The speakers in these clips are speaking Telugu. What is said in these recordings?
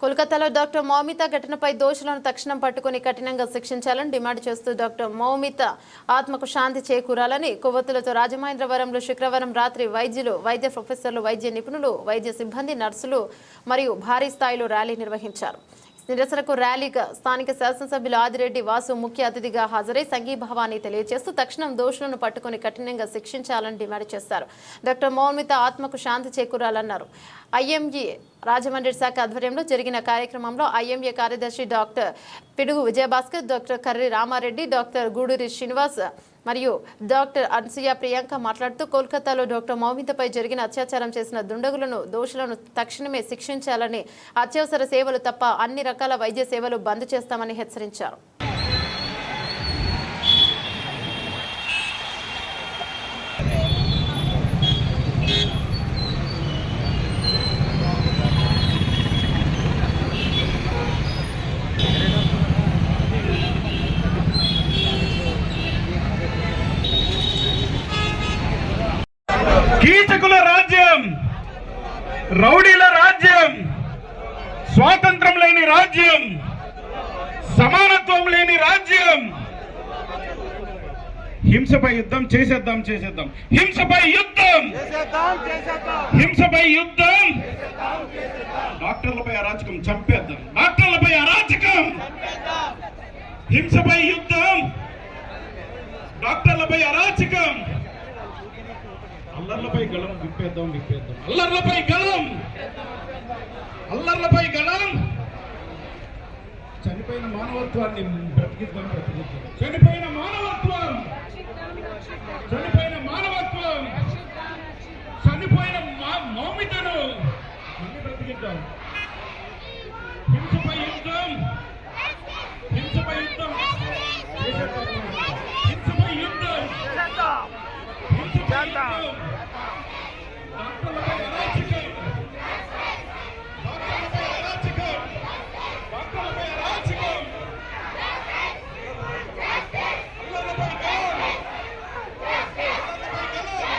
కోల్కతాలో డాక్టర్ మౌమిత ఘటనపై దోషులను తక్షణం పట్టుకుని కఠినంగా శిక్షించాలని డిమాండ్ చేస్తూ డాక్టర్ మౌమిత ఆత్మకు శాంతి చేకూరాలని కొవ్వొత్తులతో రాజమహేంద్రవరంలో శుక్రవారం రాత్రి వైద్యులు వైద్య ప్రొఫెసర్లు వైద్య నిపుణులు వైద్య సిబ్బంది నర్సులు మరియు భారీ స్థాయిలో ర్యాలీ నిర్వహించారు. నిరసనకు ర్యాలీగా స్థానిక శాసనసభ్యులు ఆదిరెడ్డి వాసు ముఖ్య అతిథిగా హాజరై సంఘీభావాన్ని తెలియజేస్తూ తక్షణం దోషులను పట్టుకుని కఠినంగా శిక్షించాలని డిమాండ్ చేశారు. డాక్టర్ మౌన్మిత ఆత్మకు శాంతి చేకూరాలన్నారు. ఐఎంఈ రాజమండ్రి శాఖ ఆధ్వర్యంలో జరిగిన కార్యక్రమంలో ఐఎంఏ కార్యదర్శి doctor Pidugu Vijayabhaskar doctor Karri Ramareddy doctor Guduri Srinivas మరియు డాక్టర్ అన్సూయ ప్రియాంక మాట్లాడుతూ కోల్కతాలో డాక్టర్ మౌమితపై జరిగిన అత్యాచారం చేసిన దుండగులను దోషులను తక్షణమే శిక్షించాలని అత్యవసర సేవలు తప్ప అన్ని రకాల వైద్య సేవలు బంద్ చేస్తామని హెచ్చరించారు కీచకుల రాజ్యం రౌడీల రాజ్యం స్వాతంత్రం లేని రాజ్యం సమానత్వం లేని రాజ్యం. హింసపై యుద్ధం చేసేద్దాం చేసేద్దాం. హింసపై యుద్ధం! హింసపై యుద్ధం! డాక్టర్లపై అరాచకం చంపేద్దాం. డాక్టర్లపై అరాచకం హింసపై యుద్ధం! డాక్టర్లపై అరాచకం అల్లర్లపై గళం విప్పేద్దాం విప్పేద్దాం. అల్లర్లపై గళం! అల్లర్లపై గళం! చనిపోయిన మానవత్వాన్ని బ్రతికిద్దాం బ్రతికిద్దాం. చనిపోయిన మానవత్వం! చనిపోయిన మానవత్వం చనిపోయిన మా మౌమితను మళ్ళీ బ్రతికిద్దాం హింసపై యుద్ధం హింసపై యుద్ధం హింసపై యుద్ధం హింసపై యుద్ధం డాక్టర్లపై అరాచకం డాక్టర్లపై అరాచకం డాక్టర్లపై అరాచకం అల్లర్లపై గలం అల్లర్లపై గలం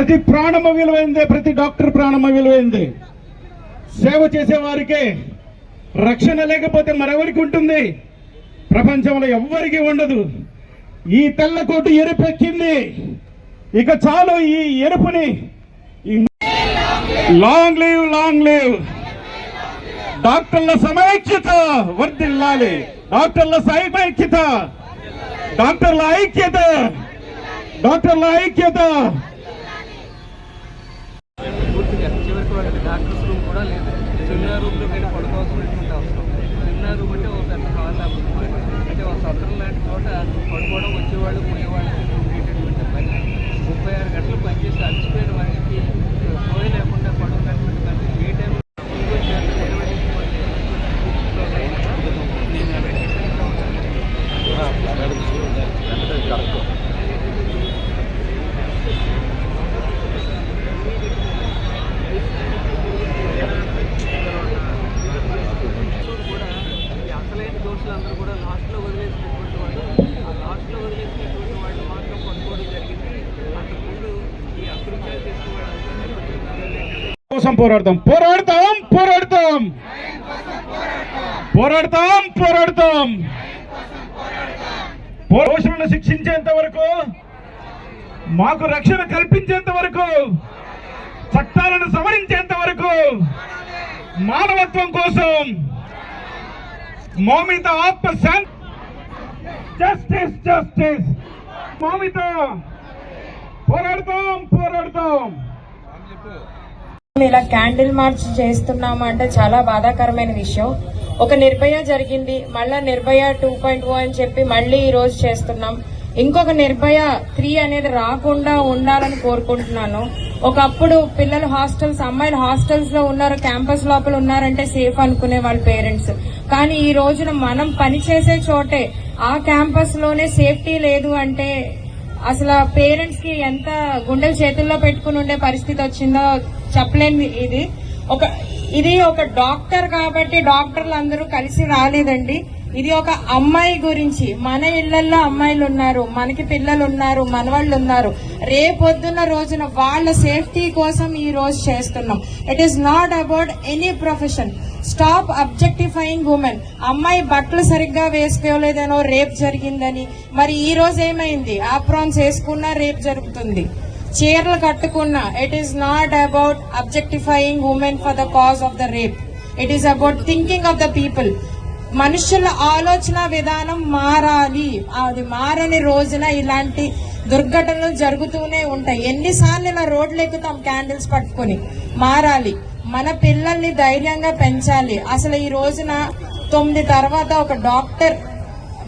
ప్రతి ప్రాణము విలువైందే ప్రతి డాక్టర్ ప్రాణము విలువైందే. సేవ చేసే వారికే రక్షణ లేకపోతే మరెవరికి ఉంటుంది? ప్రపంచంలో ఎవ్వరికి ఉండదు. ఈ తెల్లకోటు ఎరుపెక్కింది ఇక చాలు ఈ ఎరుపుని. Long live long live. డాక్టర్ల సమైక్యత వర్దిల్లాలి డాక్టర్ల సమైక్యత డాక్టర్ల ఐక్యత. డాక్టర్ల ఐక్యత. చివరికి వాళ్ళకి డాక్టర్స్ రూమ్ కూడా లేదు. సెమినార్ రూమ్లో వెళ్ళి పడుకోవాల్సినటువంటి అవసరం సెమినార్ రూమ్ అంటే ఒక పెద్ద హాల్ అంటే ఒక సత్రం లాంటి చోట పడుకోవడం వచ్చేవాళ్ళు పోయేవాళ్ళకి ఉండేటటువంటి పని. ముప్పై ఆరు గంటలు పనిచేసి అలసిపోయిన వారికి సోయ లేకుండా పడుకున్నటువంటి పని. ఏ టైం ముందు వచ్చాక కూడా దోషులు అందరూ కూడా లాస్ట్లో వదిలేసినటువంటి వాళ్ళు ఆ లాస్ట్లో వదిలేసినటువంటి వాళ్ళు మాత్రం పట్టుకోవడం జరిగింది. అంతకుముందు ఈ అకృత్యాలు చేసిన వాళ్ళు కోసం పోరాడతాం. పోరాడతాం పోరాడతాం. పోరాడతాం పోరాడతాం. దోషులను శిక్షించేంత వరకు మాకు రక్షణ కల్పించేంత వరకు చట్టాలను సవరించేంత వరకు మానవత్వం కోసం మోమిత ఆత్మ జస్టిస్ జస్టిస్ మోమిత పోరాడతాం పోరాడతాం ఇలా క్యాండిల్ మార్చ్ చేస్తున్నాము అంటే చాలా బాధాకరమైన విషయం. ఒక నిర్భయ జరిగింది మళ్ళా నిర్భయ టూ పాయింట్ ఓ అని చెప్పి మళ్ళీ ఈ రోజు చేస్తున్నాం. ఇంకొక నిర్భయ త్రీ అనేది రాకుండా ఉండాలని కోరుకుంటున్నాను. ఒకప్పుడు పిల్లలు హాస్టల్స్ అమ్మాయిలు హాస్టల్స్లో ఉన్నారు క్యాంపస్ లోపల ఉన్నారంటే సేఫ్ అనుకునే వాళ్ళ పేరెంట్స్. కానీ ఈ రోజున మనం పనిచేసే చోటే ఆ క్యాంపస్లోనే సేఫ్టీ లేదు అంటే అసలు పేరెంట్స్కి ఎంత గుండెలు చేతుల్లో పెట్టుకుని ఉండే పరిస్థితి వచ్చిందో చెప్పలేని ఇది. ఒక ఇది ఒక డాక్టర్ కాబట్టి డాక్టర్లు అందరూ కలిసి రాలేదండి. ఇది ఒక అమ్మాయి గురించి. మన ఇళ్ళలో అమ్మాయిలు ఉన్నారు మనకి పిల్లలు ఉన్నారు మనవాళ్ళు ఉన్నారు. రేపొద్దున్న రోజున వాళ్ళ సేఫ్టీ కోసం ఈ రోజు చేస్తున్నాం. It is not about any profession stop objectifying women అమ్మాయి బట్టలు సరిగ్గా వేసుకోలేదనో రేప్ జరిగిందని. మరి ఈ రోజు ఏమైంది? ఆప్రాన్స్ వేసుకున్నా రేప్ జరుగుతుంది. చీరలు కట్టుకున్నా. It is not about objectifying women for the cause of the rape it is about thinking of the people మనుషుల ఆలోచన విధానం మారాలి. అది మారని రోజున ఇలాంటి దుర్ఘటనలు జరుగుతూనే ఉంటాయి. ఎన్నిసార్లు ఇలా రోడ్లు ఎక్కుతాం క్యాండిల్స్ పట్టుకొని. మారాలి. మన పిల్లల్ని ధైర్యంగా పెంచాలి. అసలు ఈ రోజున తొమ్మిది తర్వాత ఒక డాక్టర్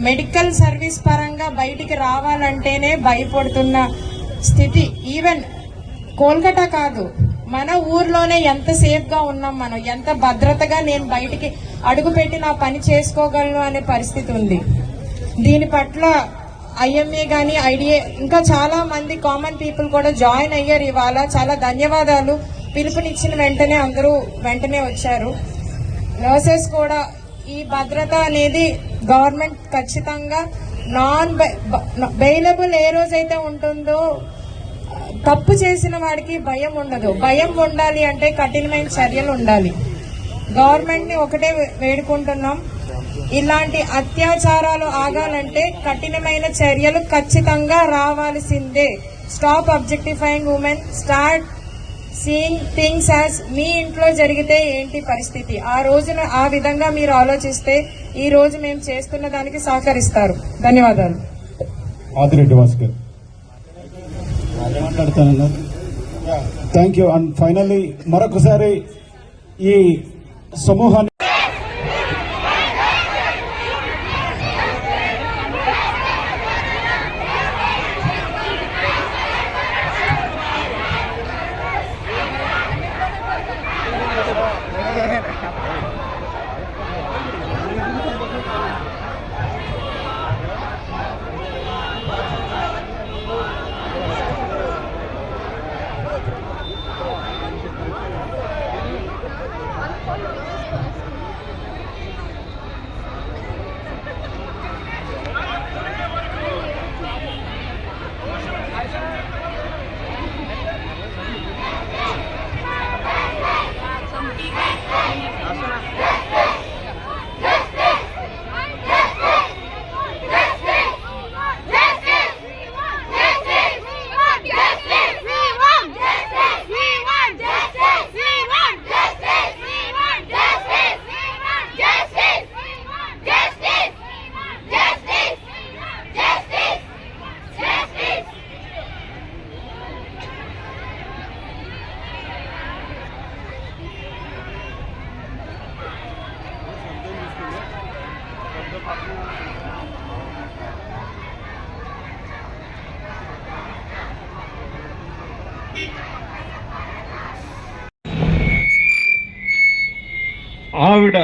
మెడికల్ సర్వీస్ పరంగా బయటికి రావాలంటేనే భయపడుతున్న స్థితి. ఈవెన్ కోల్కతా కాదు మన ఊర్లోనే ఎంత సేఫ్గా ఉన్నాం మనం ఎంత భద్రతగా నేను బయటికి అడుగుపెట్టి నా పని చేసుకోగలను అనే పరిస్థితి ఉంది. దీని పట్ల ఐఎంఏ కానీ ఐడిఏ ఇంకా చాలా మంది కామన్ పీపుల్ కూడా జాయిన్ అయ్యారు ఇవాళ. చాలా ధన్యవాదాలు. పిలుపునిచ్చిన వెంటనే అందరూ వెంటనే వచ్చారు. నర్సెస్ కూడా ఈ భద్రత అనేది గవర్నమెంట్ ఖచ్చితంగా నాన్ బెయిలబుల్ ఏ రోజైతే ఉంటుందో తప్పు చేసిన వాడికి భయం ఉండదు. భయం ఉండాలి అంటే కఠినమైన చర్యలు ఉండాలి. గవర్నమెంట్ని ఒకటే వేడుకుంటున్నాం. ఇలాంటి అత్యాచారాలు ఆగాలంటే కఠినమైన చర్యలు ఖచ్చితంగా రావాల్సిందే. Stop objectifying women start seeing things as మీ ఇంట్లో జరిగితే ఏంటి పరిస్థితి? ఆ రోజున ఆ విధంగా మీరు ఆలోచిస్తే ఈ రోజు మేము చేస్తున్న దానికి సహకరిస్తారు. ధన్యవాదాలు. Adireddy Bhaskar. Thank you and finally మరొకసారి ఈ సమూహాన్ని ఆవిడ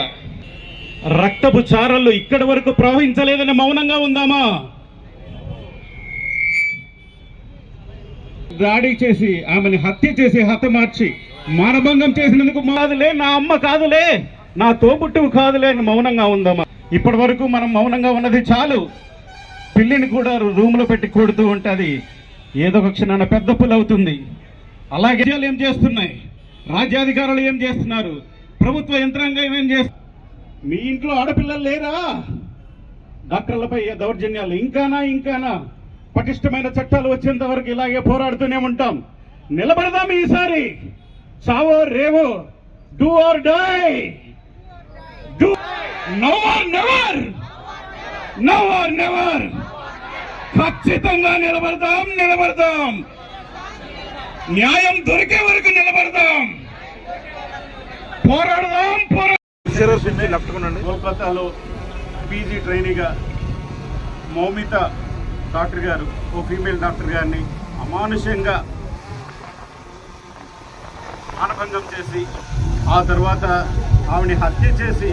రక్తపు చారల్లో ఇక్కడి వరకు ప్రవహించలేదని మౌనంగా ఉందామా? దాడి చేసి ఆమెని హత్య చేసి హతమార్చి మానభంగం చేసినందుకు మాదులే నా అమ్మ కాదులే నా తోబుట్టువు కాదులే అని మౌనంగా ఉందామా? ఇప్పటి వరకు మనం మౌనంగా ఉన్నది చాలు. పిల్లిని కూడా రూమ్లో పెట్టి కొడుతూ ఉంటుంది. ఏదో ఒక క్షణాన పెద్ద పుల్ అవుతుంది. అలాగే రాజ్యాలు ఏం చేస్తున్నాయి? రాజ్యాధికారులు ఏం చేస్తున్నారు? ప్రభుత్వ యంత్రాంగం ఏం చేస్తు మీ ఇంట్లో ఆడపిల్లలు లేరా? డాక్టర్లపై దౌర్జన్యాలు? ఇంకానా ఇంకానా? పటిష్టమైన చట్టాలు వచ్చేంత వరకు ఇలాగే పోరాడుతూనే ఉంటాం. నిలబడదాం ఈసారి. చావో రేవో do or die. Never now or never ఖచ్చితంగా నిలబడతాం నిలబడతాం. న్యాయం దొరికే వరకు నిలబడతాం. పోరాడదాం పోరా కోల్కతాలో పీజీ ట్రైనీగా మౌమిత డాక్టర్ గారు ఓ ఫీమేల్ డాక్టర్ గారిని అమానుషంగా మానభంగం చేసి ఆ తర్వాత ఆవిని హత్య చేసి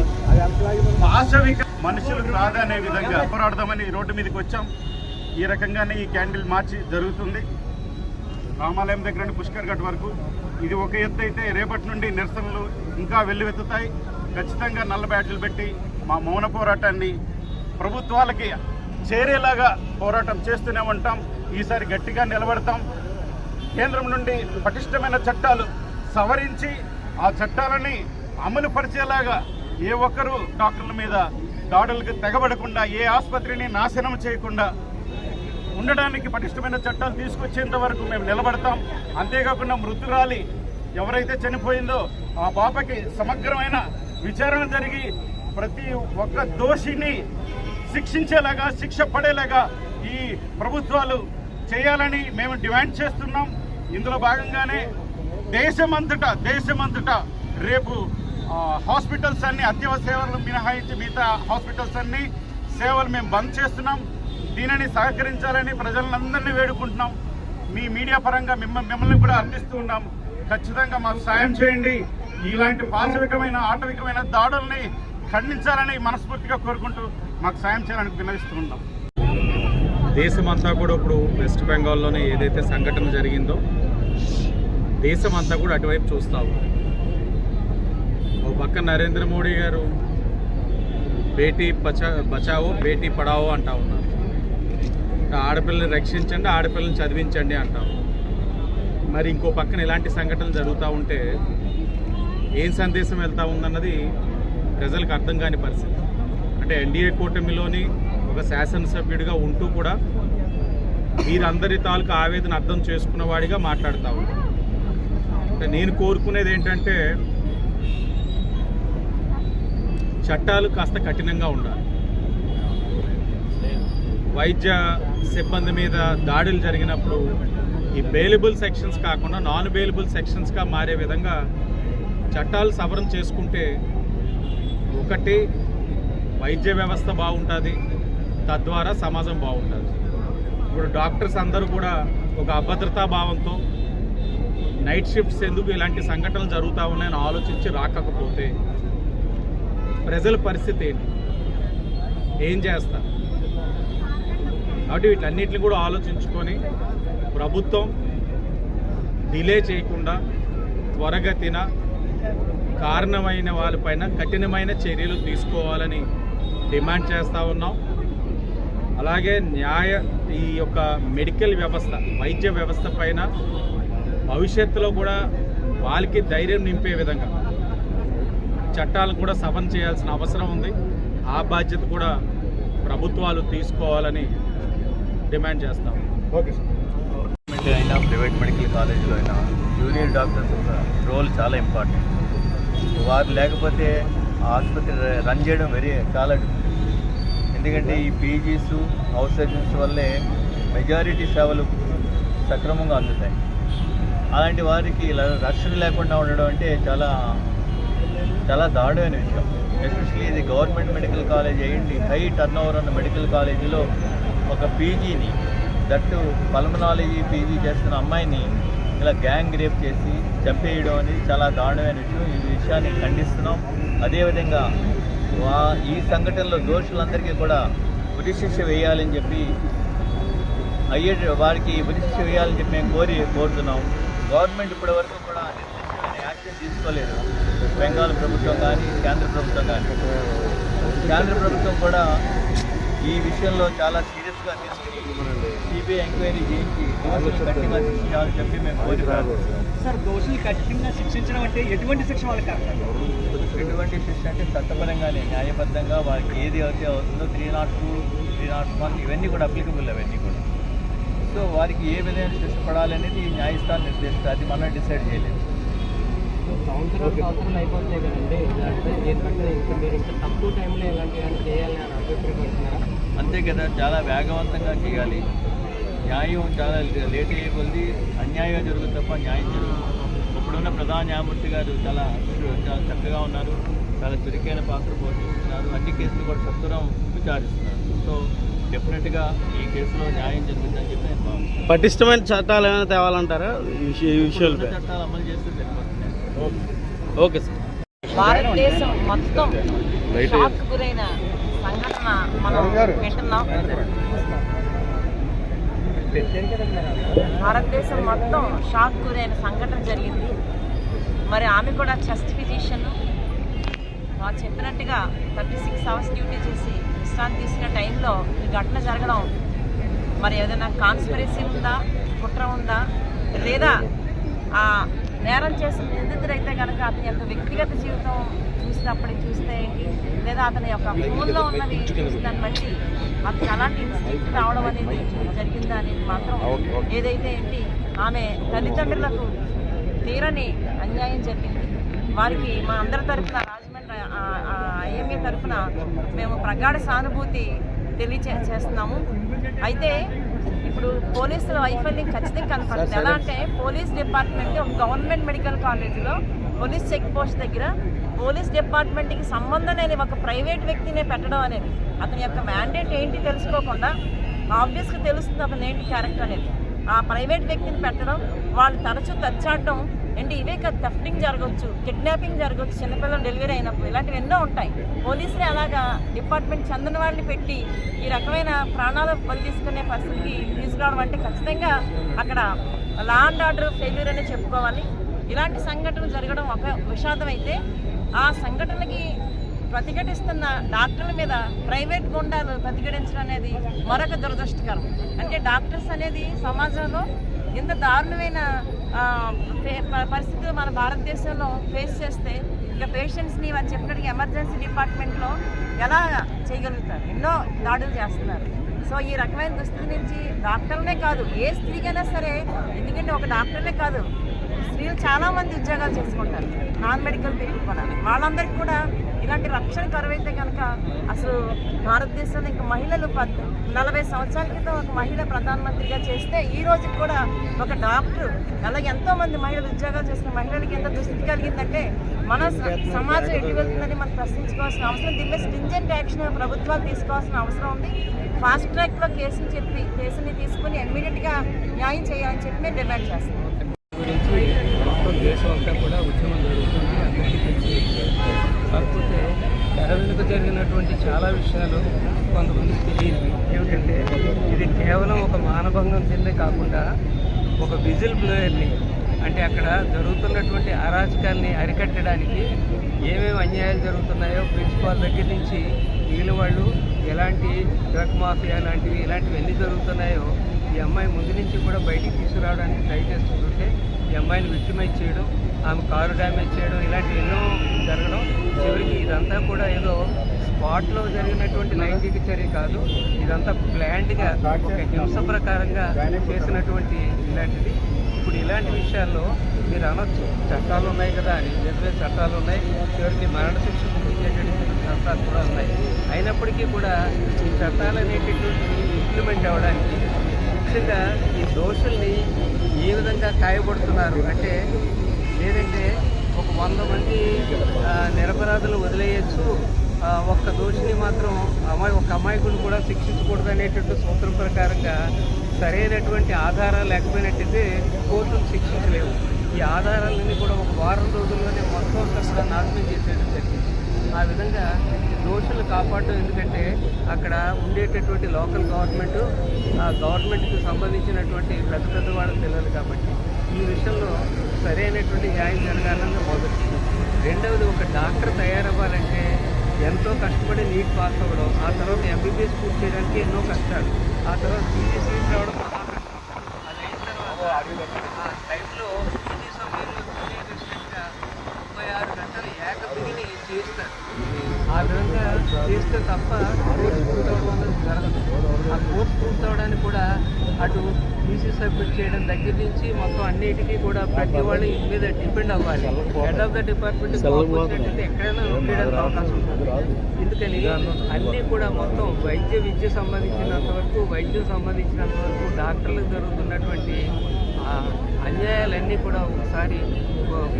పాశవిక మనుషులు కాదనే విధంగా పోరాడదామని రోడ్డు మీదకి వచ్చాం. ఈ రకంగానే ఈ క్యాండిల్ మార్చి జరుగుతుంది. రామాలయం దగ్గర నుండి పుష్కర్ ఘట్ వరకు. ఇది ఒక ఎత్తు అయితే రేపటి నుండి నిరసనలు ఇంకా వెల్లువెత్తుతాయి. ఖచ్చితంగా నల్ల బ్యాడ్జీలు పెట్టి మా మౌన పోరాటాన్ని ప్రభుత్వాలకి చేరేలాగా పోరాటం చేస్తూనే ఉంటాం. ఈసారి గట్టిగా నిలబడతాం. కేంద్రం నుండి పటిష్టమైన చట్టాలు సవరించి ఆ చట్టాలని అమలు పరిచేలాగా ఏ ఒక్కరూ డాక్టర్ల మీద దాడులకు తెగబడకుండా ఏ ఆసుపత్రిని నాశనం చేయకుండా ఉండడానికి పటిష్టమైన చట్టాలు తీసుకొచ్చేంత వరకు మేము నిలబడతాం. అంతేకాకుండా మృతురాలి ఎవరైతే చనిపోయిందో ఆ పాపకి సమగ్రమైన విచారణ జరిగి ప్రతి ఒక్క దోషిని శిక్షించేలాగా శిక్ష పడేలాగా ఈ ప్రభుత్వాలు చేయాలని మేము డిమాండ్ చేస్తున్నాం. ఇందులో భాగంగానే దేశమంతటా దేశమంతటా రేపు హాస్పిటల్స్ అన్ని అత్యవసర సేవలు మినహాయించి మిగతా హాస్పిటల్స్ అన్ని సేవలు మేము బంద్ చేస్తున్నాం. దీనిని సహకరించాలని ప్రజలందరినీ వేడుకుంటున్నాం. మీ మీడియా పరంగా మిమ్మల్ని మిమ్మల్ని కూడా అందిస్తూ ఉన్నాం. ఖచ్చితంగా మాకు సాయం చేయండి. ఇలాంటి పాశవికమైన ఆటవికమైన దాడుల్ని ఖండించాలని మనస్ఫూర్తిగా కోరుకుంటూ మాకు సాయం చేయాలని విన్నవిస్తూ ఉన్నాం. దేశమంతా కూడా ఇప్పుడు వెస్ట్ బెంగాల్లోనే ఏదైతే సంఘటన జరిగిందో దేశం అంతా కూడా అటువైపు చూస్తూ ఉంది ఓ పక్క నరేంద్ర మోడీ గారు బేటీ బచా బచావో బేటీ పడావో అంటా ఉన్నారు. ఆడపిల్లని రక్షించండి ఆడపిల్లని చదివించండి అంటాం మరి ఇంకో పక్కన ఇలాంటి సంఘటనలు జరుగుతూ ఉంటే ఏం సందేశం వెళ్తూ ఉందన్నది ప్రజలకు అర్థం కాని పరిస్థితి. అంటే ఎన్డీఏ కూటమిలోని ఒక శాసనసభ్యుడిగా ఉంటూ కూడా వీరందరి తాలూకు ఆవేదన అర్థం చేసుకున్నవాడిగా మాట్లాడుతూ ఉంటాం అంటే నేను కోరుకునేది ఏంటంటే చట్టాలు కాస్త కఠినంగా ఉండాలి. వైద్య సిబ్బంది మీద దాడులు జరిగినప్పుడు ఈ బెయిలబుల్ సెక్షన్స్ కాకుండా నాన్ బెయిలబుల్ సెక్షన్స్గా మారే విధంగా చట్టాలు సవరణ చేసుకుంటే ఒకటి వైద్య వ్యవస్థ బాగుంటుంది తద్వారా సమాజం బాగుంటుంది. ఇప్పుడు డాక్టర్స్ అందరూ కూడా ఒక అభద్రతా భావంతో నైట్ షిఫ్ట్స్ ఎందుకు ఇలాంటి సంఘటనలు జరుగుతూ ఉన్నాయని ఆలోచించి రాకపోతే ప్రజల పరిస్థితి ఏంటి? ఏం చేస్తారు? కాబట్టి వీటన్నిటిని కూడా ఆలోచించుకొని ప్రభుత్వం డిలే చేయకుండా త్వరగతిన కారణమైన వాళ్ళపైన కఠినమైన చర్యలు తీసుకోవాలని డిమాండ్ చేస్తూ ఉన్నాం. అలాగే న్యాయ ఈ యొక్క మెడికల్ వ్యవస్థ వైద్య వ్యవస్థ పైన భవిష్యత్తులో కూడా వాళ్ళకి ధైర్యం నింపే విధంగా చట్టాలను కూడా సవరణ చేయాల్సిన అవసరం ఉంది. ఆ బాధ్యత కూడా ప్రభుత్వాలు తీసుకోవాలని డిమాండ్ చేస్తాం. Okay sir. గవర్నమెంట్ అయినా ప్రైవేట్ మెడికల్ కాలేజీలో అయినా జూనియర్ డాక్టర్స్ రోల్ చాలా ఇంపార్టెంట్. వారు లేకపోతే ఆ ఆసుపత్రి రన్ చేయడం వెరీ చాలా. ఎందుకంటే ఈ పీజీస్ హౌస్ సర్జన్స్ వల్లే మెజారిటీ సేవలు సక్రమంగా అందుతాయి. అలాంటి వారికి ఇలా రక్షణ లేకుండా ఉండడం అంటే చాలా చాలా దారుణమైన విషయం. ఎస్పెషలీ ఇది గవర్నమెంట్ మెడికల్ కాలేజ్ అయ్యింది హై టర్న్ ఓవర్ ఉన్న మెడికల్ కాలేజీలో ఒక పీజీని దట్టు పల్మనాలజీ పీజీ చేస్తున్న అమ్మాయిని ఇలా గ్యాంగ్ రేప్ చేసి చంపేయడం అనేది చాలా దారుణమైన విషయం. ఈ విషయాన్ని ఖండిస్తున్నాం. అదేవిధంగా వా ఈ సంఘటనలో దోషులందరికీ కూడా ఉరిశిక్ష వేయాలని చెప్పి అయ్యే వారికి ఉరిశిక్ష వేయాలని చెప్పి మేము కోరి కోరుతున్నాం. గవర్నమెంట్ ఇప్పటి వరకు కూడా నిర్దిష్టమైన యాక్షన్ తీసుకోలేదు. బెంగాల్ ప్రభుత్వం కానీ కేంద్ర ప్రభుత్వం కానీ. కేంద్ర ప్రభుత్వం కూడా ఈ విషయంలో చాలా సీరియస్గా తీసుకుని సిబిఐ ఎంక్వైరీ చేయించి దోషులు గట్టిగా శిక్షించాలని చెప్పి మేము కోరి ప్రార్థిస్తున్నాం సార్ దోషులు కఠినంగా శిక్షించడం అంటే ఎటువంటి శిక్ష వాళ్ళకి ఎటువంటి శిక్ష అంటే చట్టపరంగానే న్యాయబద్ధంగా వారికి ఏది అయితే అవుతుందో three nought two three nought one ఇవన్నీ కూడా అప్లికబుల్ అవన్నీ కూడా. సో వారికి ఏ విధమైన శిక్ష పడాలనేది న్యాయస్థానం నిర్దేశిస్తుంది. అది మనం డిసైడ్ చేయలేదు. సంవత్సరాలు సంవత్సరాలు అయిపోతాయి కదండి అంటే ఎందుకంటే ఇంకా మీరు ఇంకా తక్కువ టైంలో ఇలాంటివన్నీ చేయాలని అని అభిప్రాయపడుతున్నారా అంతే కదా చాలా వేగవంతంగా చేయాలి. న్యాయం చాలా లేట్ అయ్యే అన్యాయం జరుగుతుంది తప్ప న్యాయం జరుగుతుంది ఇప్పుడున్న ప్రధాన న్యాయమూర్తి గారు చాలా చాలా చక్కగా ఉన్నారు. చాలా చురుకైన పాత్ర పోషిస్తున్నారు. అన్ని కేసులు కూడా సత్వరం విచారిస్తున్నారు. సో డెఫినెట్గా ఈ కేసులో న్యాయం జరుగుతుందని చెప్పి నేను భావిస్తున్నాను. పటిష్టమైన చట్టాలు ఏమైనా తేవాలంటారా? ఈ విషయ- ఈ విషయాలపై ఇప్పుడున్న చట్టాలు అమలు చేస్తే సరిపోతుంది. ఓకే. సార్. భారతదేశం మొత్తం షాక్ గురైన సంఘటన మనం వింటున్నాం. భారతదేశం మొత్తం షాక్ గురైన సంఘటన జరిగింది. మరి ఆమె కూడా చెస్ట్ ఫిజిషియన్. చెప్పినట్టుగా థర్టీ సిక్స్ అవర్స్ డ్యూటీ చేసి విశ్రాంతి తీసుకునే టైంలో ఈ ఘటన జరగడం మరి ఏదైనా కాన్స్పిరసీ ఉందా కుట్ర ఉందా లేదా ఆ నేరం చేసిన నిందితుడైతే కనుక అతని యొక్క వ్యక్తిగత జీవితం చూసినప్పటికి చూస్తే ఏంటి? లేదా అతని యొక్క ఫోన్లో ఉన్నవి చూసిదాన్ని బట్టి అతనికి అలాంటి ఇన్స్టింక్ట్ రావడం అనేది జరిగిందా అనేది మాత్రం ఏదైతే ఏంటి ఆమె తల్లిదండ్రులకు తీరని అన్యాయం జరిగింది. వారికి మా అందరి తరఫున రాజమండ్రి ఐఎంఏ తరఫున మేము ప్రగాఢ సానుభూతి తెలియచే చేస్తున్నాము. అయితే ఇప్పుడు పోలీసుల వైఫల్యం ఖచ్చితంగా కనపడుతుంది. ఎలా అంటే పోలీస్ డిపార్ట్మెంట్ ఒక గవర్నమెంట్ మెడికల్ కాలేజీలో పోలీస్ చెక్ పోస్ట్ దగ్గర పోలీస్ డిపార్ట్మెంట్కి సంబంధం లేని ఒక ప్రైవేట్ వ్యక్తినే పెట్టడం అనేది అతని యొక్క మ్యాండేట్ ఏంటి తెలుసుకోకుండా ఆబ్వియస్గా తెలుస్తుంది అతను ఏంటి క్యారెక్టర్ అనేది. ఆ ప్రైవేట్ వ్యక్తిని పెట్టడం వాళ్ళు తరచూ తచ్చాడడం అంటే ఇవే కాదు థెఫ్టింగ్ జరగవచ్చు కిడ్నాపింగ్ జరగవచ్చు చిన్నపిల్లలు డెలివరీ అయినప్పుడు ఇలాంటివి ఎన్నో ఉంటాయి. పోలీసులు అలాగా డిపార్ట్మెంట్ చెందిన వాళ్ళని పెట్టి ఈ రకమైన ప్రాణాలు బలి తీసుకునే పరిస్థితికి తీసుకురావడం అంటే ఖచ్చితంగా అక్కడ లా అండ్ ఆర్డర్ ఫెయిల్యూర్ అనే చెప్పుకోవాలి. ఇలాంటి సంఘటనలు జరగడం ఒక విషాదం అయితే ఆ సంఘటనకి ప్రతిఘటిస్తున్న డాక్టర్ల మీద ప్రైవేట్ గుండాలు ప్రతిఘటించడం అనేది మరొక దురదృష్టకరం. అంటే డాక్టర్స్ అనేది సమాజంలో ఇంత దారుణమైన పరిస్థితులు మన భారతదేశంలో ఫేస్ చేస్తే ఇక పేషెంట్స్ని వాళ్ళు చెప్పినట్టుగా ఎమర్జెన్సీ డిపార్ట్మెంట్లో ఎలా చేయగలుగుతారు? ఎన్నో దాడులు చేస్తున్నారు. సో ఈ రకమైన దుస్థితి నుంచి డాక్టర్లనే కాదు ఏ స్త్రీకైనా సరే ఎందుకంటే ఒక డాక్టర్లే కాదు స్త్రీలు చాలామంది ఉద్యోగాలు చేసుకుంటారు నాన్ మెడికల్ ఫీల్డ్ కూడా వాళ్ళందరికీ కూడా ఇలాంటి రక్షణ కరువైతే కనుక అసలు భారతదేశంలో ఇంకా మహిళలు నలభై సంవత్సరాల క్రితం ఒక మహిళ ప్రధానమంత్రిగా చేస్తే ఈ రోజు కూడా ఒక డాక్టర్ అలాగే ఎంతో మంది మహిళలు ఉద్యోగాలు చేసిన మహిళలకి ఎంత దుస్థితి కలిగిందంటే మన సమాజం ఎటు వెళ్తుందని మనం ప్రశ్నించుకోవాల్సిన అవసరం దీని మీద స్టింజెంట్ యాక్షన్ ప్రభుత్వాలు తీసుకోవాల్సిన అవసరం ఉంది. ఫాస్ట్ ట్రాక్లో కేసుని చెప్పి కేసుని తీసుకుని ఇమ్మీడియట్గా న్యాయం చేయాలని చెప్పి మేము డిమాండ్ చేస్తున్నాం. గురించి మొత్తం దేశం అంతా కూడా ఉద్యమం జరుగుతుంది. అందరికీ తెలిసి కాకపోతే తెర వెనుక జరిగినటువంటి చాలా విషయాలు కొంతమందికి తెలియదు. ఏమిటంటే ఇది కేవలం ఒక మానభంగం చెందే కాకుండా ఒక విజిల్ బ్లోయర్ని అంటే అక్కడ జరుగుతున్నటువంటి అరాచకాల్ని అరికట్టడానికి ఏమేమి అన్యాయాలు జరుగుతున్నాయో ప్రిన్సిపాల్ దగ్గర నుంచి వీళ్ళు వాళ్ళు ఎలాంటి డ్రగ్ మాఫియా లాంటివి ఇలాంటివి ఎన్ని జరుగుతున్నాయో ఈ అమ్మాయి ముందు నుంచి కూడా బయటికి తీసుకురావడానికి ట్రై చేస్తుంటే ఈ అమ్మాయిని విక్టిమైజ్ చేయడం ఆమె కారు డ్యామేజ్ చేయడం ఇలాంటివి ఎన్నో జరగడం. చివరికి ఇదంతా కూడా ఏదో స్పాట్లో జరిగినటువంటి లైంగిక చర్య కాదు. ఇదంతా ప్లాండ్గా ఒక హింస ప్రకారంగా చేసినటువంటి ఇలాంటిది. ఇప్పుడు ఇలాంటి విషయాల్లో మీరు అనొచ్చు చట్టాలు ఉన్నాయి కదా అని వేరే చట్టాలు ఉన్నాయి. చివరికి మరణశిక్ష చట్టాలు కూడా ఉన్నాయి. అయినప్పటికీ కూడా ఈ చట్టాలు అనేటటువంటి ఇంప్లిమెంట్ అవ్వడానికి ముఖ్యంగా ఈ దోషుల్ని ఏ విధంగా కాయపడుతున్నారు అంటే లేదంటే ఒక వంద మంది నిరపరాధులు వదిలేయచ్చు ఒక్క దోషిని మాత్రం అమ్మాయి ఒక అమాయకుడు కూడా శిక్షించకూడదు అనేటువంటి సూత్రం ప్రకారంగా సరైనటువంటి ఆధారాలు లేకపోయినట్టయితే కోర్టులు శిక్షించలేవు. ఈ ఆధారాలన్నీ కూడా ఒక వారం రోజుల్లోనే మొత్తం అంతా నాశనం చేసేయడం జరిగింది. ఆ విధంగా దోషులు కాపాడడం ఎందుకంటే అక్కడ ఉండేటటువంటి లోకల్ గవర్నమెంట్ ఆ గవర్నమెంట్కి సంబంధించినటువంటి పెద్ద పెద్ద వాళ్ళు తెలియదు కాబట్టి ఈ విషయంలో సరైనటువంటి న్యాయం జరగాలని మొదటి రెండవది ఒక డాక్టర్ తయారవ్వాలంటే ఎంతో కష్టపడి నీట్ పాస్ అవ్వడం ఆ తర్వాత ఎంబీబీఎస్ పూర్తి చేయడానికి ఎన్నో కష్టాలు ఆ తర్వాత పీజీ సీట్ రావడం మహా కష్టం. అది అయిన తర్వాత ఆ టైంలో పీజీ సమయంలో జూనియర్ రెసిడెంట్గా ముప్పై ఆరు ఏకబిగిని చేస్తారు ఆ విధంగా చేస్తే తప్ప కోర్సు పూర్తవడం అనేది జరగదు. ఆ కోర్సు పూర్తవడానికి కూడా అటు టీసీ సబ్మిట్ చేయడం దగ్గర నుంచి మొత్తం అన్నిటికీ కూడా ప్రతి వాళ్ళు ఇంటి మీద డిపెండ్ అవ్వాలి. హెడ్ ఆఫ్ ద డిపార్ట్మెంట్ ఎక్కడైనా ఉండడానికి అవకాశం ఉంటుంది. ఎందుకని? అన్నీ కూడా మొత్తం వైద్య విద్య సంబంధించినంత వరకు వైద్యం సంబంధించినంత వరకు డాక్టర్లకు జరుగుతున్నటువంటి ఆ, అన్యాయాలన్నీ కూడా ఒకసారి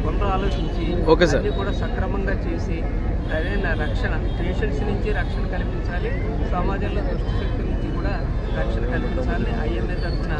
పునరు ఆలోచించి ఓకే సార్. కూడా సక్రమంగా చేసి సరైన రక్షణ పేషెంట్స్ నుంచి రక్షణ కల్పించాలి సమాజంలో దుష్ట నుంచి కూడా రక్షణ కల్పించాలి ఐఎంఏ తరఫున